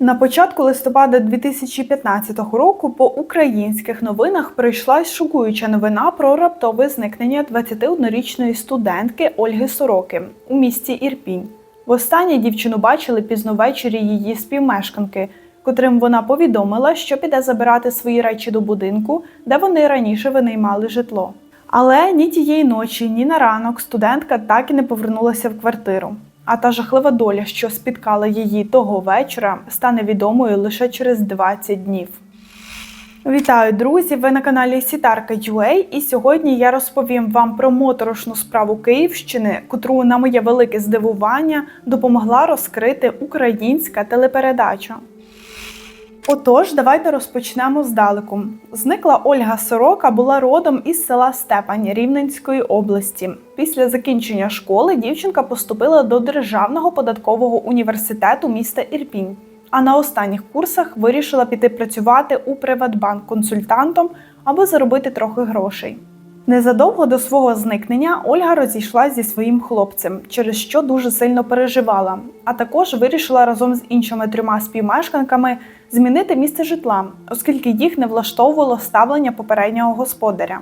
На початку листопада 2015 року по українських новинах прийшлась шокуюча новина про раптове зникнення 21-річної студентки Ольги Сороки у місті Ірпінь. Востаннє дівчину бачили пізно ввечері її співмешканки, котрим вона повідомила, що піде забирати свої речі до будинку, де вони раніше винаймали житло. Але ні тієї ночі, ні на ранок студентка так і не повернулася в квартиру. А та жахлива доля, що спіткала її того вечора, стане відомою лише через 20 днів. Вітаю, друзі! Ви на каналі Сітарка UA і сьогодні я розповім вам про моторошну справу Київщини, котру, на моє велике здивування, допомогла розкрити українська телепередача. Отож, давайте розпочнемо здалеку. Зникла Ольга Сорока була родом із села Степань Рівненської області. Після закінчення школи дівчинка поступила до Державного податкового університету міста Ірпінь. А на останніх курсах вирішила піти працювати у Приватбанк консультантом, аби заробити трохи грошей. Незадовго до свого зникнення Ольга розійшлася зі своїм хлопцем, через що дуже сильно переживала, а також вирішила разом з іншими трьома співмешканками змінити місце житла, оскільки їх не влаштовувало ставлення попереднього господаря.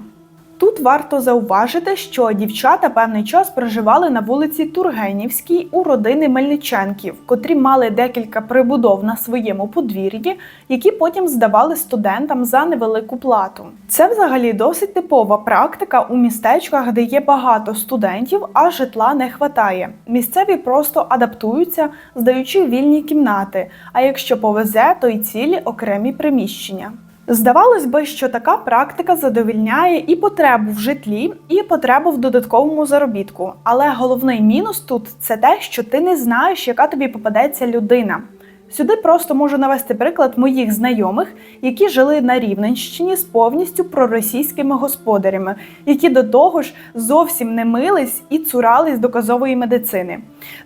Тут варто зауважити, що дівчата певний час проживали на вулиці Тургенівській у родини Мельниченків, котрі мали декілька прибудов на своєму подвір'ї, які потім здавали студентам за невелику плату. Це взагалі досить типова практика у містечках, де є багато студентів, а житла не хватає. Місцеві просто адаптуються, здаючи вільні кімнати. А якщо повезе, то й цілі окремі приміщення. Здавалось би, що така практика задовільняє і потребу в житлі, і потребу в додатковому заробітку. Але головний мінус тут це те, що ти не знаєш, яка тобі попадеться людина. Сюди просто можу навести приклад моїх знайомих, які жили на Рівненщині з повністю проросійськими господарями, які до того ж зовсім не мились і цурались доказової медицини.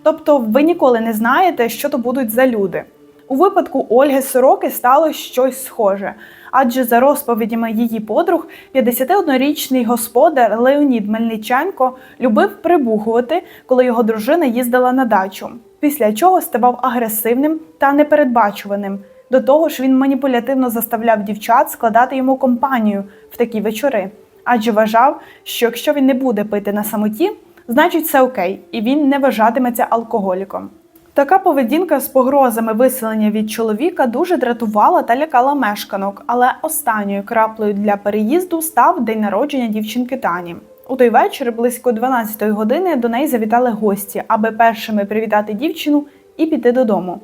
Тобто, ви ніколи не знаєте, що то будуть за люди. У випадку Ольги Сороки сталося щось схоже, адже за розповідями її подруг, 51-річний господар Леонід Мельниченко любив прибухувати, коли його дружина їздила на дачу, після чого ставав агресивним та непередбачуваним. До того ж, він маніпулятивно заставляв дівчат складати йому компанію в такі вечори, адже вважав, що якщо він не буде пити на самоті, значить все окей, і він не вважатиметься алкоголіком. Така поведінка з погрозами виселення від чоловіка дуже дратувала та лякала мешканок, але останньою краплею для переїзду став день народження дівчинки Тані. У той вечір, близько 12-ї години, до неї завітали гості, аби першими привітати дівчину і піти додому.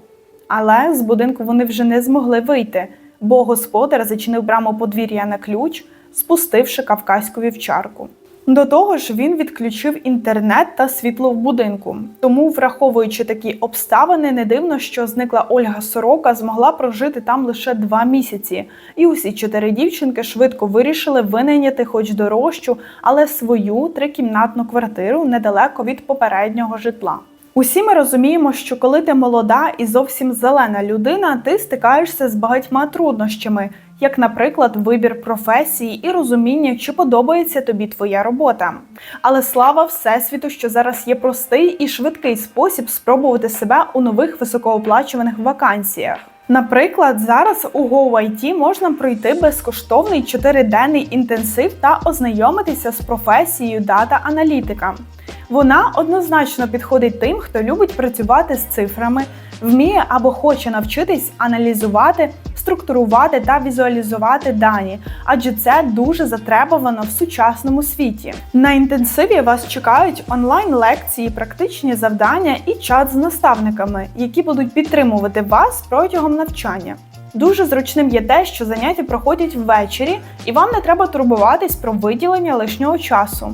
Але з будинку вони вже не змогли вийти, бо господар зачинив браму подвір'я на ключ, спустивши кавказьку вівчарку. До того ж, він відключив інтернет та світло в будинку. Тому, враховуючи такі обставини, не дивно, що зникла Ольга Сорока змогла прожити там лише два місяці. І усі чотири дівчинки швидко вирішили винайняти хоч дорожчу, але свою трикімнатну квартиру недалеко від попереднього житла. Усі ми розуміємо, що коли ти молода і зовсім зелена людина, ти стикаєшся з багатьма труднощами, як, наприклад, вибір професії і розуміння, чи подобається тобі твоя робота. Але слава Всесвіту, що зараз є простий і швидкий спосіб спробувати себе у нових високооплачуваних вакансіях. Наприклад, зараз у GoIT можна пройти безкоштовний 4-денний інтенсив та ознайомитися з професією дата-аналітика. Вона однозначно підходить тим, хто любить працювати з цифрами, вміє або хоче навчитись аналізувати, структурувати та візуалізувати дані, адже це дуже затребувано в сучасному світі. На інтенсиві вас чекають онлайн-лекції, практичні завдання і чат з наставниками, які будуть підтримувати вас протягом навчання. Дуже зручним є те, що заняття проходять ввечері, і вам не треба турбуватись про виділення лишнього часу.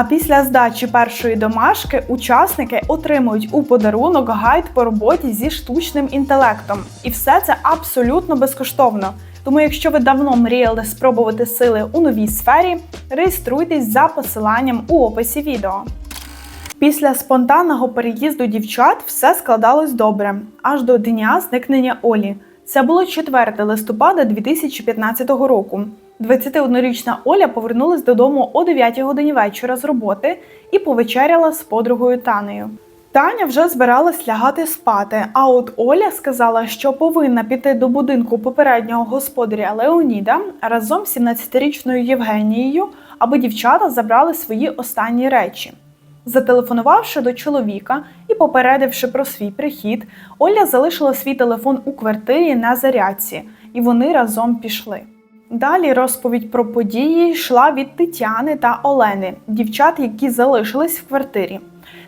А після здачі першої домашки учасники отримують у подарунок гайд по роботі зі штучним інтелектом. І все це абсолютно безкоштовно. Тому, якщо ви давно мріяли спробувати сили у новій сфері, реєструйтесь за посиланням у описі відео. Після спонтанного переїзду дівчат все складалось добре, аж до дня зникнення Олі. Це було 4 листопада 2015 року. 21-річна Оля повернулась додому о 9 годині вечора з роботи і повечеряла з подругою Танею. Таня вже збиралась лягати спати. А от Оля сказала, що повинна піти до будинку попереднього господаря Леоніда разом з 17-річною Євгенією, аби дівчата забрали свої останні речі. Зателефонувавши до чоловіка і попередивши про свій прихід, Оля залишила свій телефон у квартирі на зарядці, і вони разом пішли. Далі розповідь про події йшла від Тетяни та Олени, дівчат, які залишились в квартирі.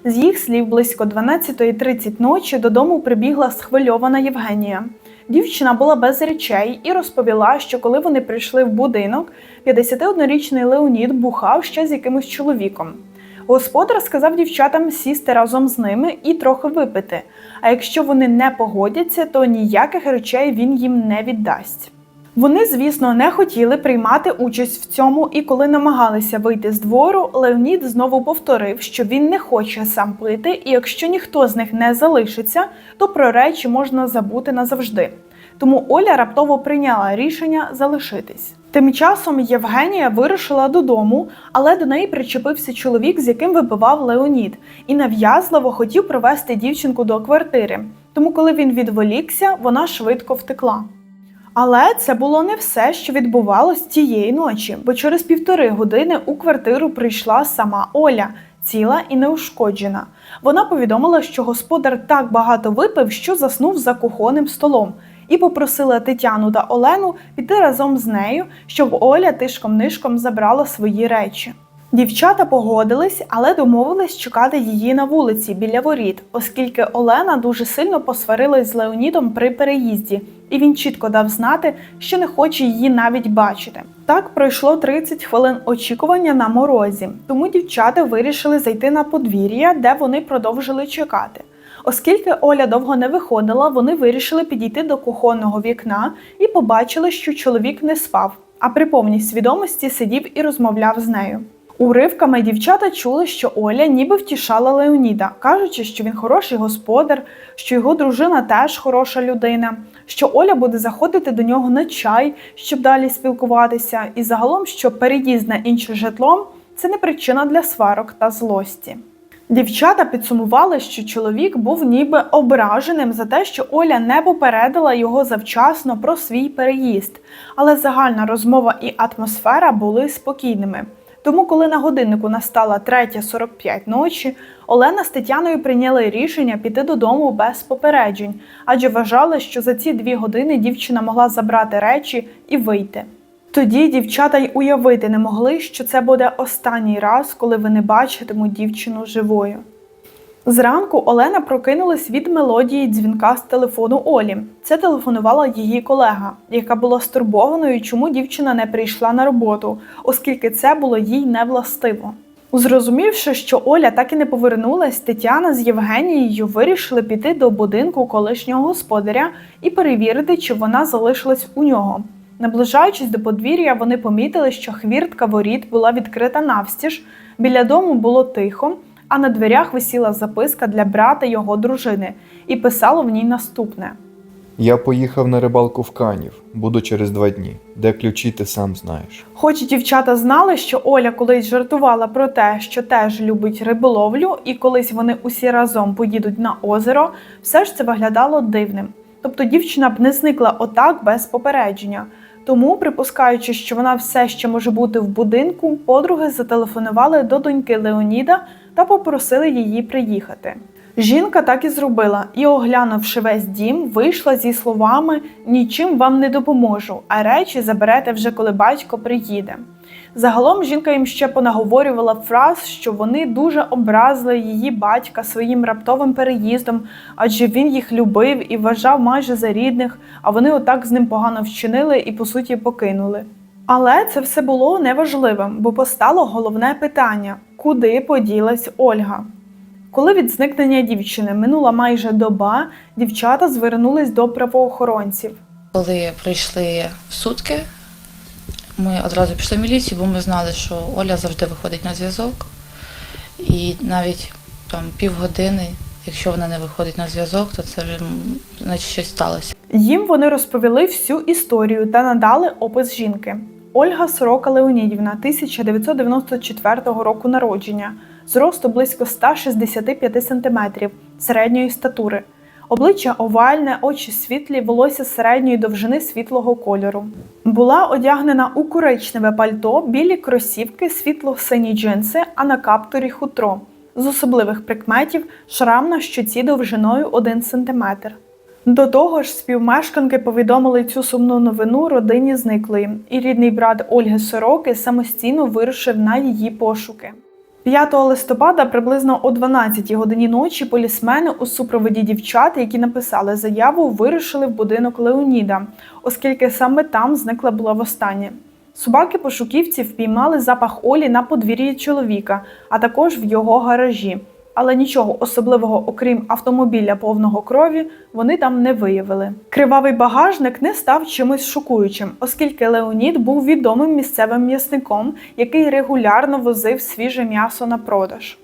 З їх слів, близько 12.30 ночі додому прибігла схвильована Євгенія. Дівчина була без речей і розповіла, що коли вони прийшли в будинок, 51-річний Леонід бухав ще з якимось чоловіком. Господар сказав дівчатам сісти разом з ними і трохи випити. А якщо вони не погодяться, то ніяких речей він їм не віддасть. Вони, звісно, не хотіли приймати участь в цьому, і коли намагалися вийти з двору, Леонід знову повторив, що він не хоче сам пити, і якщо ніхто з них не залишиться, то про речі можна забути назавжди. Тому Оля раптово прийняла рішення залишитись. Тим часом Євгенія вирушила додому, але до неї причепився чоловік, з яким випивав Леонід, і нав'язливо хотів провести дівчинку до квартири. Тому, коли він відволікся, вона швидко втекла. Але це було не все, що відбувалось тієї ночі, бо через півтори години у квартиру прийшла сама Оля, ціла і неушкоджена. Вона повідомила, що господар так багато випив, що заснув за кухонним столом, і попросила Тетяну та Олену піти разом з нею, щоб Оля тишком-нишком забрала свої речі. Дівчата погодились, але домовились чекати її на вулиці біля воріт, оскільки Олена дуже сильно посварилась з Леонідом при переїзді, і він чітко дав знати, що не хоче її навіть бачити. Так пройшло 30 хвилин очікування на морозі, тому дівчата вирішили зайти на подвір'я, де вони продовжили чекати. Оскільки Оля довго не виходила, вони вирішили підійти до кухонного вікна і побачили, що чоловік не спав, а при повній свідомості сидів і розмовляв з нею. Уривками дівчата чули, що Оля ніби втішала Леоніда, кажучи, що він хороший господар, що його дружина теж хороша людина, що Оля буде заходити до нього на чай, щоб далі спілкуватися, і загалом, що переїзд на інше житло це не причина для сварок та злості. Дівчата підсумували, що чоловік був ніби ображеним за те, що Оля не попередила його завчасно про свій переїзд, але загальна розмова і атмосфера були спокійними. Тому, коли на годиннику настала 3.45 ночі, Олена з Тетяною прийняли рішення піти додому без попереджень, адже вважали, що за ці дві години дівчина могла забрати речі і вийти. Тоді дівчата й уявити не могли, що це буде останній раз, коли вони бачитимуть дівчину живою. Зранку Олена прокинулась від мелодії дзвінка з телефону Олі. Це телефонувала її колега, яка була стурбованою, чому дівчина не прийшла на роботу, оскільки це було їй невластиво. Зрозумівши, що Оля так і не повернулась, Тетяна з Євгенією вирішили піти до будинку колишнього господаря і перевірити, чи вона залишилась у нього. Наближаючись до подвір'я, вони помітили, що хвіртка воріт була відкрита навстіж, біля дому було тихо, а на дверях висіла записка для брата його дружини і писало в ній наступне. Я поїхав на рибалку в Канів, буду через два дні. Де ключі, ти сам знаєш. Хоч дівчата знали, що Оля колись жартувала про те, що теж любить риболовлю, і колись вони усі разом поїдуть на озеро, все ж це виглядало дивним. Тобто дівчина б не зникла отак без попередження. Тому, припускаючи, що вона все ще може бути в будинку, подруги зателефонували до доньки Леоніда та попросили її приїхати. Жінка так і зробила, і, оглянувши весь дім, вийшла зі словами Нічим вам не допоможу, а речі заберете вже коли батько приїде. Загалом жінка їм ще понаговорювала фраз, що вони дуже образили її батька своїм раптовим переїздом, адже він їх любив і вважав майже за рідних, а вони отак з ним погано вчинили і по суті покинули. Але це все було неважливим, бо постало головне питання: куди поділась Ольга? Коли від зникнення дівчини минула майже доба, дівчата звернулись до правоохоронців. Коли прийшли сутки, ми одразу пішли в міліцію, бо ми знали, що Оля завжди виходить на зв'язок. І навіть там півгодини, якщо вона не виходить на зв'язок, то це вже значить щось сталося. Їм вони розповіли всю історію та надали опис жінки. Ольга Сорока Леонідівна, 1994 року народження, зросту близько 165 см, середньої статури. Обличчя овальне, очі світлі, волосся середньої довжини світлого кольору. Була одягнена у коричневе пальто, білі кросівки, світло-сині джинси, а на каптурі хутро. З особливих прикметів шрам на щоці довжиною 1 см. До того ж, співмешканки повідомили цю сумну новину родині зниклої, і рідний брат Ольги Сороки самостійно вирушив на її пошуки. 5 листопада приблизно о 12 годині ночі полісмени у супроводі дівчат, які написали заяву, вирушили в будинок Леоніда, оскільки саме там зникла була востаннє. Собаки пошуківці впіймали запах Олі на подвір'ї чоловіка, а також в його гаражі. Але нічого особливого, окрім автомобіля повного крові, вони там не виявили. Кривавий багажник не став чимось шокуючим, оскільки Леонід був відомим місцевим м'ясником, який регулярно возив свіже м'ясо на продаж.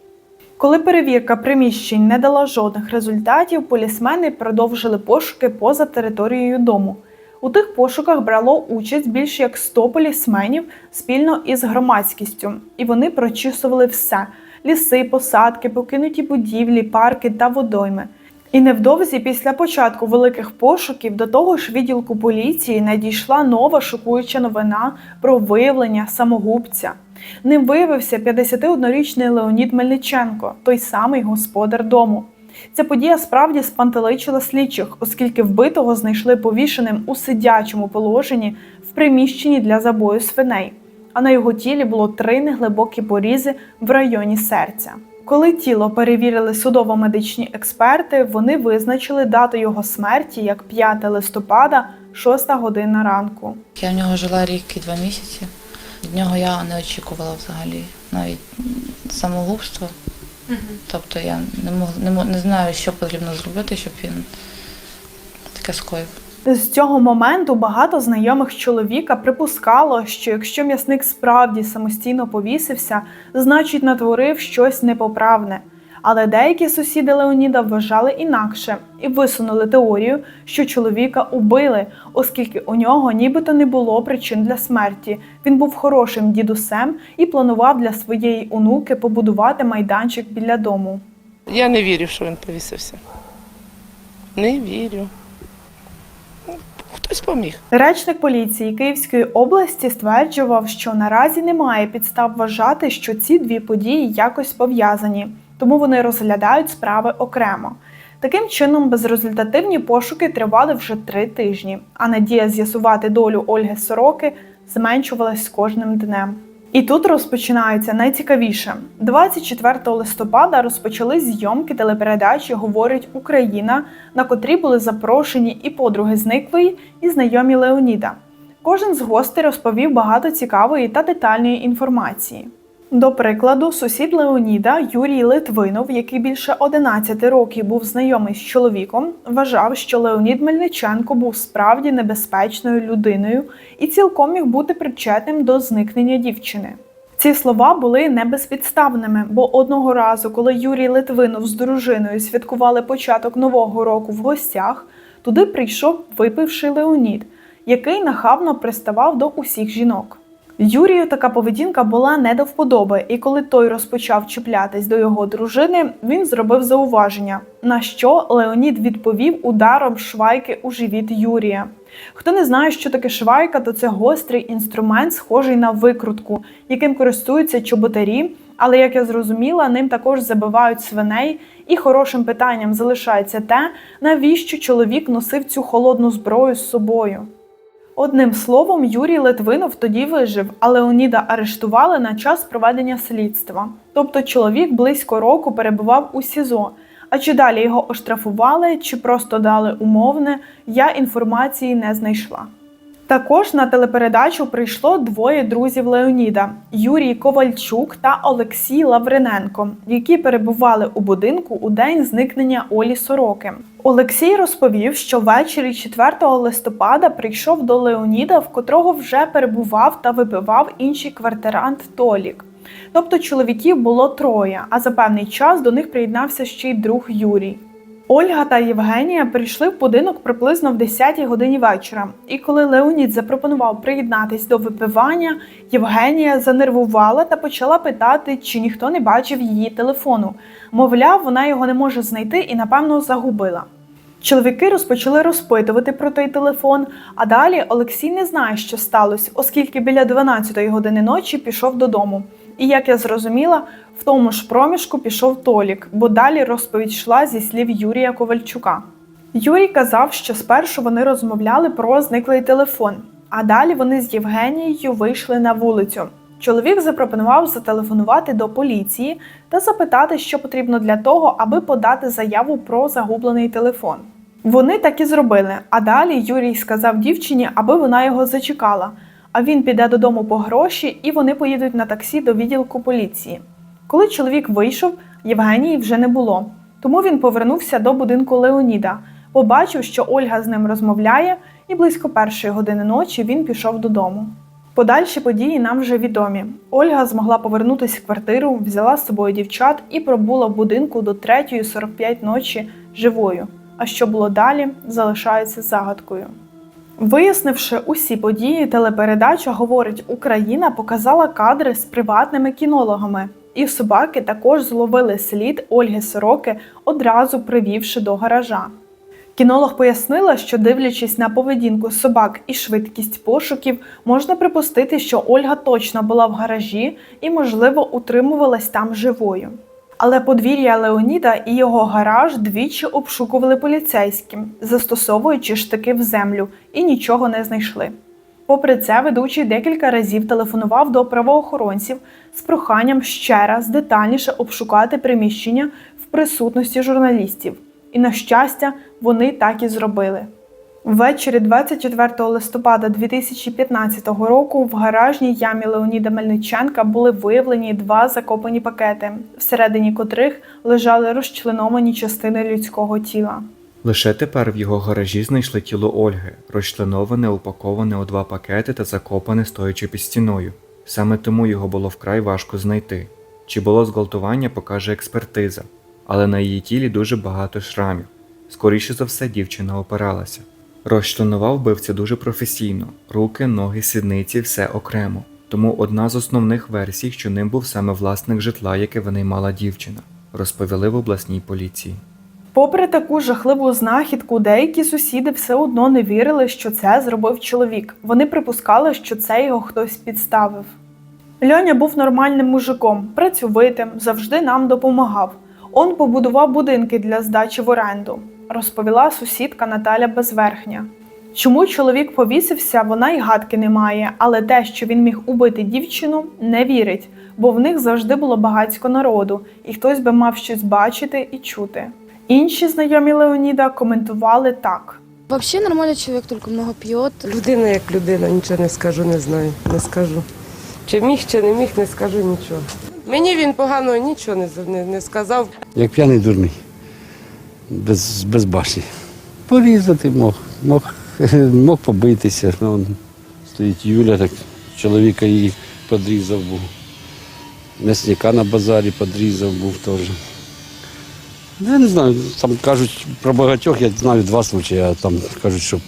Коли перевірка приміщень не дала жодних результатів, полісмени продовжили пошуки поза територією дому. У тих пошуках брало участь більше як 100 полісменів спільно із громадськістю, і вони прочісували все: ліси, посадки, покинуті будівлі, парки та водойми. І невдовзі після початку великих пошуків до того ж відділку поліції надійшла нова шокуюча новина про виявлення самогубця. Ним виявився 51-річний Леонід Мельниченко, той самий господар дому. Ця подія справді спантеличила слідчих, оскільки вбитого знайшли повішеним у сидячому положенні в приміщенні для забою свиней. А на його тілі було три неглибокі порізи в районі серця. Коли тіло перевірили судово-медичні експерти, вони визначили дату його смерті як 5 листопада, 6 година ранку. Я в нього жила рік і два місяці. Від нього я не очікувала взагалі навіть м, самогубства. Тобто я не мог, не, мо- не знаю, що потрібно зробити, щоб він таке скоїв. З цього моменту багато знайомих чоловіка припускало, що якщо м'ясник справді самостійно повісився, значить натворив щось непоправне. Але деякі сусіди Леоніда вважали інакше і висунули теорію, що чоловіка убили, оскільки у нього нібито не було причин для смерті. Він був хорошим дідусем і планував для своєї онуки побудувати майданчик біля дому. Я не вірю, що він повісився. Не вірю. Хтось поміг. Речник поліції Київської області стверджував, що наразі немає підстав вважати, що ці дві події якось пов'язані, тому вони розглядають справи окремо. Таким чином, безрезультативні пошуки тривали вже три тижні, а надія з'ясувати долю Ольги Сороки зменшувалась з кожним днем. І тут розпочинається найцікавіше. 24 листопада розпочали зйомки телепередачі Говорить Україна, на котрі були запрошені і подруги зниклої, і знайомі Леоніда. Кожен з гостей розповів багато цікавої та детальної інформації. До прикладу, сусід Леоніда Юрій Литвинов, який більше 11 років був знайомий з чоловіком, вважав, що Леонід Мельниченко був справді небезпечною людиною і цілком міг бути причетним до зникнення дівчини. Ці слова були не безпідставними, бо одного разу, коли Юрій Литвинов з дружиною святкували початок нового року в гостях, туди прийшов випивший Леонід, який нахабно приставав до усіх жінок. Юрію така поведінка була не до вподоби, і коли той розпочав чіплятись до його дружини, він зробив зауваження, на що Леонід відповів ударом швайки у живіт Юрія. Хто не знає, що таке швайка, то це гострий інструмент, схожий на викрутку, яким користуються чоботарі. Але як я зрозуміла, ним також забивають свиней. І хорошим питанням залишається те, навіщо чоловік носив цю холодну зброю з собою. Одним словом, Юрій Литвинов тоді вижив, а Леоніда арештували на час проведення слідства. Тобто чоловік близько року перебував у СІЗО. А чи далі його оштрафували, чи просто дали умовне, я інформації не знайшла. Також на телепередачу прийшло двоє друзів Леоніда Юрій Ковальчук та Олексій Лавриненко, які перебували у будинку у день зникнення Олі Сороки. Олексій розповів, що ввечері 4 листопада прийшов до Леоніда, в котрого вже перебував та випивав інший квартирант Толік. Тобто чоловіків було троє, а за певний час до них приєднався ще й друг Юрій. Ольга та Євгенія прийшли в будинок приблизно в 10 годині вечора. І коли Леонід запропонував приєднатись до випивання, Євгенія занервувала та почала питати, чи ніхто не бачив її телефону. Мовляв, вона його не може знайти і, напевно, загубила. Чоловіки розпочали розпитувати про той телефон, а далі Олексій не знає, що сталося, оскільки біля 12 години ночі пішов додому. І як я зрозуміла, в тому ж проміжку пішов Толік, бо далі розповідь йшла зі слів Юрія Ковальчука. Юрій казав, що спершу вони розмовляли про зниклий телефон, а далі вони з Євгенією вийшли на вулицю. Чоловік запропонував зателефонувати до поліції та запитати, що потрібно для того, аби подати заяву про загублений телефон. Вони так і зробили. А далі Юрій сказав дівчині, аби вона його зачекала. А він піде додому по гроші, і вони поїдуть на таксі до відділку поліції. Коли чоловік вийшов, Євгенії вже не було. Тому він повернувся до будинку Леоніда, побачив, що Ольга з ним розмовляє, і близько першої години ночі він пішов додому. Подальші події нам вже відомі. Ольга змогла повернутися в квартиру, взяла з собою дівчат і пробула в будинку до 3.45 ночі живою. А що було далі, залишається загадкою. Вияснивши усі події, телепередача говорить Україна показала кадри з приватними кінологами, і собаки також зловили слід Ольги Сороки, одразу привівши до гаража. Кінолог пояснила, що дивлячись на поведінку собак і швидкість пошуків, можна припустити, що Ольга точно була в гаражі і, можливо, утримувалась там живою. Але подвір'я Леоніда і його гараж двічі обшукували поліцейським, застосовуючи штики в землю, і нічого не знайшли. Попри це, ведучий декілька разів телефонував до правоохоронців з проханням ще раз детальніше обшукати приміщення в присутності журналістів. І, на щастя, вони так і зробили. Ввечері 24 листопада 2015 року в гаражній ямі Леоніда Мельниченка були виявлені два закопані пакети, всередині котрих лежали розчленовані частини людського тіла. Лише тепер в його гаражі знайшли тіло Ольги, розчленоване, упаковане у два пакети та закопане стоячи під стіною. Саме тому його було вкрай важко знайти. Чи було зґвалтування, покаже експертиза, але на її тілі дуже багато шрамів. Скоріше за все, дівчина опиралася. Розчленував вбивця дуже професійно: руки, ноги, сідниці, все окремо. Тому одна з основних версій, що ним був саме власник житла, яке винаймала дівчина, розповіли в обласній поліції. Попри таку жахливу знахідку, деякі сусіди все одно не вірили, що це зробив чоловік. Вони припускали, що це його хтось підставив. Льоня був нормальним мужиком, працьовитим, завжди нам допомагав. Он побудував будинки для здачі в оренду, розповіла сусідка Наталя Безверхня. Чому чоловік повісився, вона й гадки не має, але те, що він міг убити дівчину, не вірить, бо в них завжди було багатько народу, і хтось би мав щось бачити і чути. Інші знайомі Леоніда коментували так. Вообще нормальный человек, только много пьет. Людина як людина, нічого не скажу, не знаю, не скажу. Чи міг, чи не міг, не скажу нічого. Мені він поганого нічого не, не, не сказав. Як п'яний дурний, без, без башні. Порізати мог, мог, мог побитися. Вон стоїть Юля, так чоловіка її подрізав був. М'ясника на базарі подрізав був теж. Я не знаю, там кажуть про багатьох, я знаю два случаї, а там кажуть, що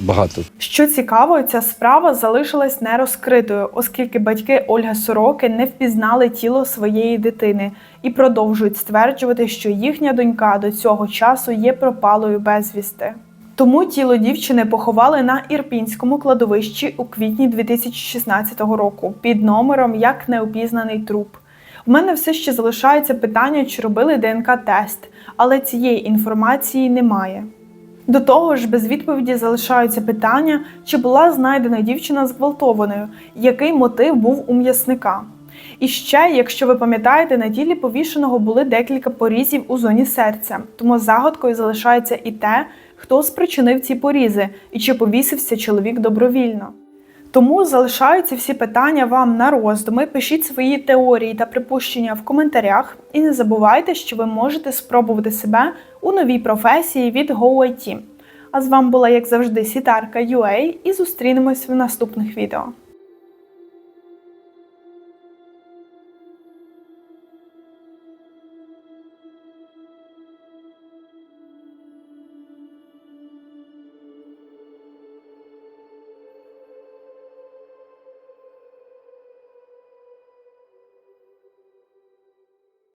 багато. Що цікаво, ця справа залишилась нерозкритою, оскільки батьки Ольги Сороки не впізнали тіло своєї дитини і продовжують стверджувати, що їхня донька до цього часу є пропалою безвісти. Тому тіло дівчини поховали на Ірпінському кладовищі у квітні 2016 року під номером як неопізнаний труп. В мене все ще залишається питання, чи робили ДНК-тест, але цієї інформації немає. До того ж, без відповіді залишаються питання, чи була знайдена дівчина зґвалтованою, який мотив був у м'ясника. І ще, якщо ви пам'ятаєте, на тілі повішеного були декілька порізів у зоні серця, тому загадкою залишається і те, хто спричинив ці порізи і чи повісився чоловік добровільно. Тому залишаються всі питання вам на роздуми. Пишіть свої теорії та припущення в коментарях. І не забувайте, що ви можете спробувати себе у новій професії від GoIT. А з вами була, як завжди, Сітарка UA і зустрінемось в наступних відео.